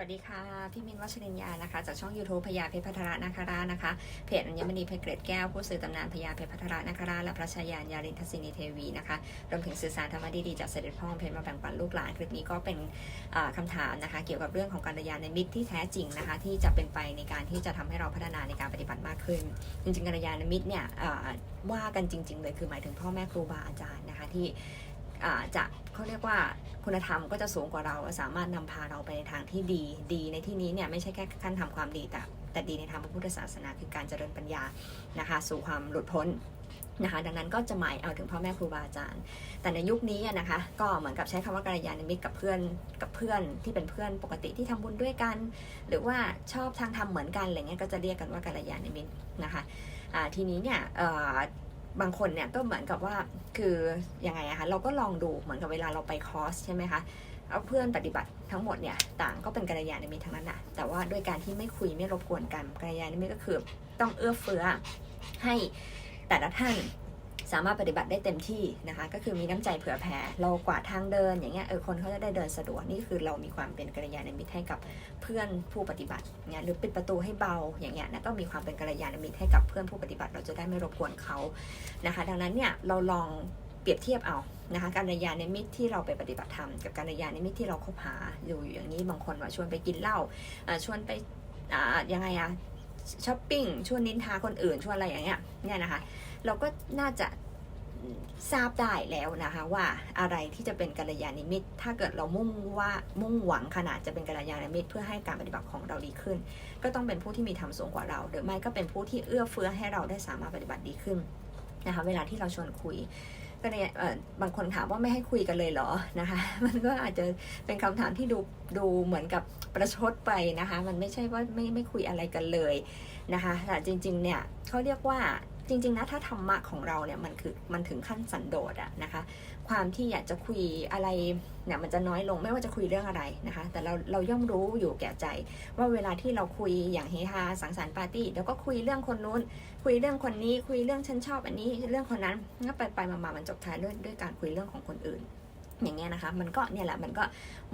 วัสดีค่ะ พี่มินวัชรินยานะคะ จากช่อง YouTube พญาเพชรพัทระนาคราชนะคะ เพจอัญมณีเพชรเกรดแก้ว ผู้สื่อตำนานพญาเพชรพัทระนาคราชและพระชายานยารินทศินีเทวีนะคะรวมถึงสื่อสารธรรมะดีๆจากเสด็จพ่อเพชรมาแบ่งปันลูกหลาน คลิปนี้ก็เป็นอ่าถามนะคะ เกี่ยวกับเรื่องของการยานในมิตรที่แท้จริงนะคะ ที่จะเป็นไปในการที่จะทำให้เราพัฒนาในการปฏิบัติมากขึ้น จริงๆการยานมิตรเนี่ยว่ากันจริง ๆ เลยคือหมายถึงพ่อแม่ครูบาอาจารย์นะคะที่ จะเขาเรียกว่าคุณธรรมก็จะสูงกว่าเราสามารถนำพาเราไปในทางที่ดีดีในที่นี้เนี่ยไม่ใช่แค่ขั้นทำความดีแต่แต่ดีในทางพระพุทธศาสนาคือการเจริญปัญญานะคะสู่ความหลุดพ้นนะคะดังนั้นก็จะหมายเอาถึงพ่อแม่ครูบาอาจารย์ แต่ในยุคนี้นะคะก็เหมือนกับใช้คำว่ากัลยาณมิตรกับเพื่อนกับเพื่อนที่เป็นเพื่อนปกติที่ทำบุญด้วยกัน หรือว่าชอบทางธรรมเหมือนกันอะไรเงี้ยก็จะเรียกกันว่ากัลยาณมิตรนะคะอ่าทีนี้เนี่ย บางคนเนี่ยก็เหมือนกับว่าคือยังไงอะคะเราก็ลองดูเหมือนกับเวลาเราไปคอร์สใช่ไหมคะเอาเพื่อนปฏิบัติทั้งหมดเนี่ยต่างก็เป็นกัลยาณมิตรทั้งนั้นอะแต่ว่าด้วยการที่ไม่คุยไม่รบกวนกันกัลยาณมิตรก็คือต้องเอื้อเฟื้อให้แต่ละท่าน สามารถปฏิบัติได้เต็มที่นะคะ ก็คือมีน้ำใจเผื่อแผ่เรากวาดทางเดินอย่างเงี้ยเออคนเขาจะได้เดินสะดวกนี่คือเรามีความเป็นกัลยาณมิตรให้กับเพื่อนผู้ปฏิบัติเงี้ยหรือปิดประตูให้เบาอย่างเงี้ยนะก็มีความเป็นกัลยาณมิตรให้กับเพื่อนผู้ปฏิบัติ เราจะได้ไม่รบกวนเขานะคะ ดังนั้นเนี่ยเราลองเปรียบเทียบเอานะคะการยาณมิตรที่เราไปปฏิบัติธรรมกับการยาณมิตรที่เราคบหาอยู่อย่างนี้บางคนว่าชวนไปกินเหล้าชวนไปยังไงอะช้อปปิ้งชวนนินทาคนอื่นชวนอะไรอย่างเงี้ยเนี่ยนะคะ เราก็น่าจะทราบได้แล้วนะคะว่าอะไรที่จะเป็นกัลยาณมิตร ถ้าเกิดเรามุ่งว่ามุ่งหวังขนาดจะเป็นกัลยาณมิตร เพื่อให้การปฏิบัติของเราดีขึ้น ก็ต้องเป็นผู้ที่มีธรรมสูงกว่าเรา หรือไม่ก็เป็นผู้ที่เอื้อเฟื้อให้เราได้สามารถปฏิบัติดีขึ้นนะคะเวลาที่เราชวนคุยก็เนี่ยบางคนถามว่าไม่ให้คุยกันเลยเหรอนะคะ มันก็อาจจะเป็นคำถามที่ดูดูเหมือนกับประชดไปนะคะ มันไม่ใช่ว่าไม่ไม่คุยอะไรกันเลยนะคะแต่จริงๆเนี่ยเขาเรียกว่า จริงๆนะถ้าธรรมะของเราเนี่ยมันคือมันถึงขั้นสันโดษอะนะคะ ความที่อยากจะคุยอะไรเนี่ยมันจะน้อยลงไม่ว่าจะคุยเรื่องอะไรนะคะ แต่เราเราย่อมรู้อยู่แก่ใจ ว่าเวลาที่เราคุยอย่างเฮฮาสังสรรค์ปาร์ตี้เดี๋ยวก็คุยเรื่องคนนู้น คุยเรื่องคนนี้ คุยเรื่องฉันชอบอันนี้เรื่องคนนั้นก็ไปไปมามามันจบท้ายด้วยด้วยการคุยเรื่องของคนอื่นอย่างเงี้ยนะคะ มันก็เนี่ยแหละมันก็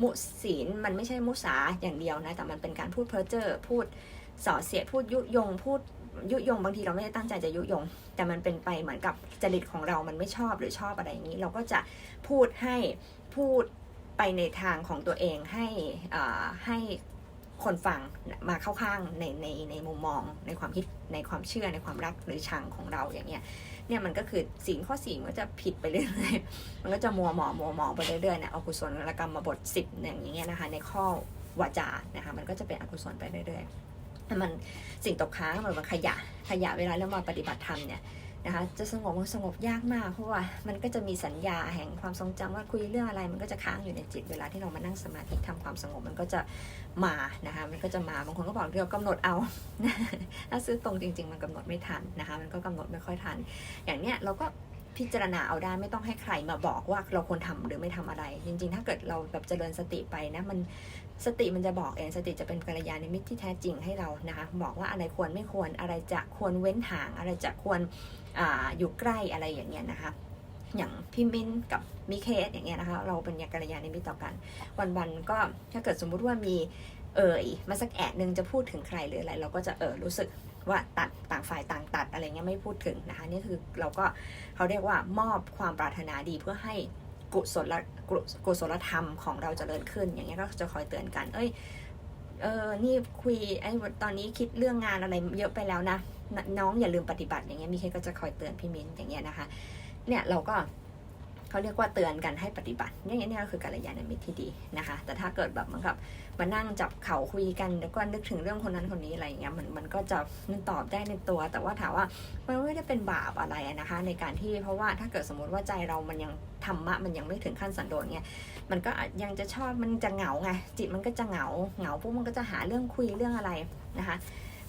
มุศีลมันไม่ใช่มุสาอย่างเดียวนะแต่มันเป็นการพูดเพ้อเจ้อพูดส่อเสียดพูดยุยงพูด ยุยงบางทีเราไม่ได้ตั้งใจจะยุยง แต่มันเป็นไปเหมือนกับจริตของเรามันไม่ชอบหรือชอบอะไรอย่างนี้ เราก็จะพูดให้พูดไปในทางของตัวเองให้ให้คนฟังมาเข้าข้างในในในมุมมองในความคิดในความเชื่อในความรักหรือชังของเราอย่างเงี้ยเนี่ยมันก็คือสิ่งข้อสี่มันก็จะผิดไปเรื่อยๆมันก็จะมัวหมองมัวหมองไปเรื่อยๆเนี่ยอกุศลกรรมมาบทสิบอย่างเงี้ยนะคะในข้อวาจานะคะมันก็จะเป็นอกุศลไปเรื่อยๆ มันสิ่งตกค้างเหมือนมันขยะขยะเวลาเรามาปฏิบัติธรรมเนี่ยนะคะจะสงบมันสงบยากมาก เพราะว่ามันก็จะมีสัญญาแห่งความทรงจำว่าคุยเรื่องอะไร มันก็จะค้างอยู่ในจิตเวลาที่เรามานั่งสมาธิทำความสงบมันก็จะมานะคะมันก็จะมาบางคนก็บอกเดี๋ยวกำหนดเอาถ้าซื้อตรงจริง ๆ มันกำหนดไม่ทันนะคะมันก็กำหนดไม่ค่อยทัน อย่างเนี้ยเราก็ พิจารณาเอาได้ไม่ต้องให้ใครมาบอกว่าเราควรทำหรือไม่ทำอะไร จริงๆ ถ้าเกิดเราแบบเจริญสติไปนะมันสติมันจะบอกเองสติจะเป็นกัลยาณมิตรที่แท้จริงให้เรานะคะบอกว่าอะไรควรไม่ควรอะไรจะควรเว้นห่าง อะไรจะควรออยู่ใกล้อะไรอย่างเงี้ยนะคะอย่างพี่มินกับมิเคสอย่างเงี้ยนะคะเราเป็นกัลยาณมิตรต่อกัน วันๆก็ถ้าเกิดสมมุติว่ามีเอ่ยมาสักแอะหนึ่งจะพูดถึงใครหรืออะไร เราก็จะเออรู้สึก ว่าตัดต่างฝ่ายต่างตัดอะไรเงี้ยไม่พูดถึงนะคะนี่คือเราก็เขาเรียกว่ามอบความปรารถนาดีเพื่อให้กุศลกุกุศลธรรมของเราจเจริญขึ้น อย่างเงี้ยก็จะคอยเตือนกัน เอ้ยเออนี่คุยไอ้ตอนนี้คิดเรื่องงานอะไรเยอะไปแล้วนะนน้องอย่าลืมปฏิบัติอย่างเงี้ยมีเคก็จะคอยเตือนพี่มิ้นอย่างเงี้ยนะคะ เนี่ยเราก็ เขาเรียกว่าเตือนกันให้ปฏิบัติอย่างเงี้ยเนี่ยก็คือการยานมิตรที่ดีนะคะ แต่ถ้าเกิดแบบเหมือนกับมานั่งจับเข่าคุยกันแล้วก็นึกถึงเรื่องคนนั้นคนนี้อะไรอย่างเงี้ยมันมันก็จะมันตอบได้ในตัว แต่ว่าถามว่ามันไม่ได้เป็นบาปอะไรนะคะ ในการที่เพราะว่าถ้าเกิดสมมติว่าใจเรามันยังธรรมะมันยังไม่ถึงขั้นสันโดษเงี้ยมันก็ยังจะชอบมันจะเหงาไงจิตมันก็จะเหงาเหงาปุ๊บมันก็จะหาเรื่องคุยเรื่องอะไรนะคะ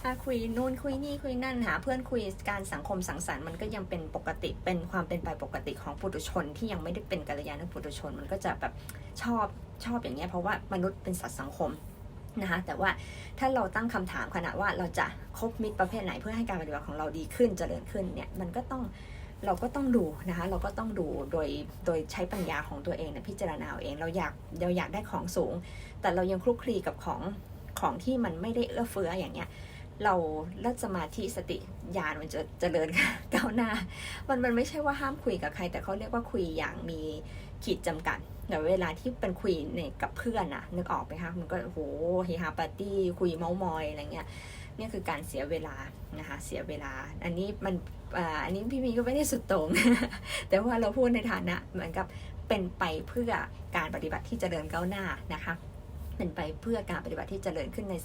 ถ้าคุยนู่นคุยนี่คุยนั่นหาเพื่อนคุยการสังคมสังสรรค์มันก็ยังเป็นปกติเป็นความเป็นไปปกติของปุถุชน ที่ยังไม่ได้เป็นกัลยาณปุถุชน มันก็จะแบบชอบชอบอย่างเงี้ยเพราะว่ามนุษย์เป็นสัตว์สังคมนะคะแต่ว่าถ้าเราตั้งคำถามขณะว่าเราจะคบมิตรประเภทไหนเพื่อให้การปฏิบัติของเราดีขึ้นเจริญขึ้นเนี่ยมันก็ต้องเราก็ต้องดูนะคะเราก็ต้องดูโดยโดยใช้ปัญญาของตัวเองนะพิจารณาเอาเองเราอยากเราอยากได้ของสูง แต่เรายังคลุกคลีกับของของที่มันไม่ได้เอื้อเฟื้ออย่างเงี้ย เราเลิศสมาธิสติญาณมันจะเจริญก้าวหน้า มันมันไม่ใช่ว่าห้ามคุยกับใคร แต่เขาเรียกว่าคุยอย่างมีขีดจำกัดแต่เวลาที่เป็นคุยเนี่ยกับเพื่อนอะนึกออกไหมคะมันก็โหเฮฮาปาร์ตี้คุยเมามอยอะไรเงี้ยนี่คือการเสียเวลานะคะเสียเวลา อันนี้มันอ,อันนี้พี่มีก็ไม่ได้สุดโต่งแต่ว่าเราพูดในฐานะเหมือนกับเป็นไปเพื่อการปฏิบัติที่จเจริญก้าวหน้านะคะ เป็นไปเพื่อการปฏิบัติที่เจริญขึ้นใน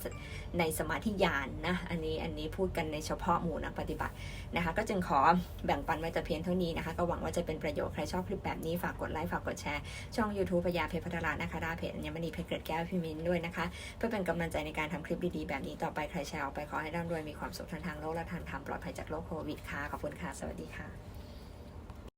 ในสมาธิญาณนนะอันนี้อันนี้พูดกันในเฉพาะหมู่นักปฏิบัตินะคะ ก็จึงขอแบ่งปันไว้แต่เพียงเท่านี้นะคะ ก็หวังว่าจะเป็นประโยชน์ใครชอบคลิปแบบนี้ฝากกดไลค์ฝากกดแชร์ช่อง YouTube พยาเพชรพัฒรานะคะด้เพจอัญมณีเพชรเกิดแก้วพิมินด้วยนะคะ เพื่อเป็นกำลังใจในการทำคลิปดีๆแบบนี้ต่อไปใครแชร์ออกไปขอให้ร่ำรวยมีความสุขทางทางโลกและทางธรรมปลอดภัยจากโรคโควิดค่ะขอบคุณค่ะสวัสดีค่ะ